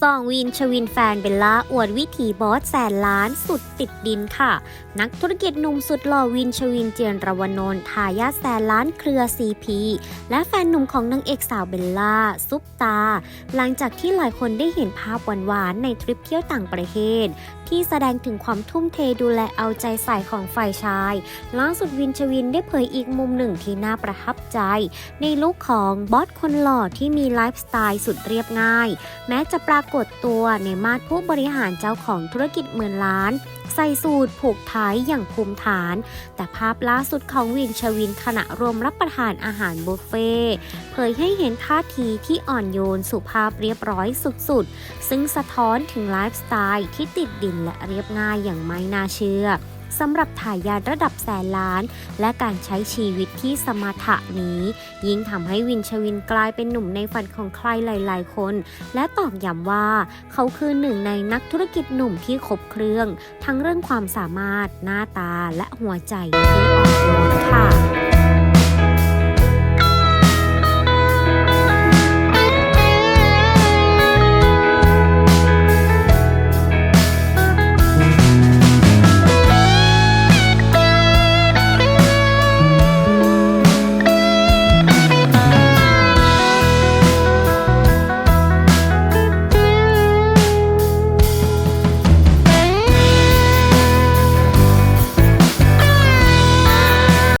ซองวินชวินแฟนเบลล่าอวดวิถีบอสแสนล้านสุดติดดินค่ะ นักธุรกิจหนุ่มสุดหล่อวินชวินเจียนรวนนท์ทายาทแสนล้านเครือซีพีและแฟนหนุ่มของนางเอกสาวเบลล่าซุปตา หลังจากที่หลายคนได้เห็นภาพหวานๆในทริปเที่ยวต่างประเทศ ที่แสดงถึงความทุ่มเทดูแลเอาใจใส่ของฝ่ายชายล่าสุดวินชวินได้เผยอีกมุมหนึ่งที่น่าประทับใจ ในลุคของบอสคนหล่อที่มีไลฟ์สไตล์สุดเรียบง่าย แม้จะปรากฏตัวในมาดผู้บริหารเจ้าของธุรกิจหมื่นล้าน ใส่สูตรผูกไทยอย่างภูมิฐาน แต่ภาพล่าสุดของวินชวินขณะรวมรับประทานอาหารบุฟเฟ่เผยให้เห็นท่าทีที่อ่อนโยนสุภาพเรียบร้อยสุดๆ ซึ่งสะท้อนถึงไลฟ์สไตล์ที่ติดดินและเรียบง่ายอย่างไม่น่าเชื่อ สำหรับถ่ายยาระดับแสนล้าน และการใช้ชีวิตที่สมถะนี้ ยิ่งทำให้วินชวินกลายเป็นหนุ่มในฝันของใครหลาย ๆ คน และตอกย้ำว่า เขาคือหนึ่งในนักธุรกิจหนุ่มที่ครบเครื่อง ทั้งเรื่องความสามารถ หน้าตาและหัวใจที่อ่อนโยนค่ะ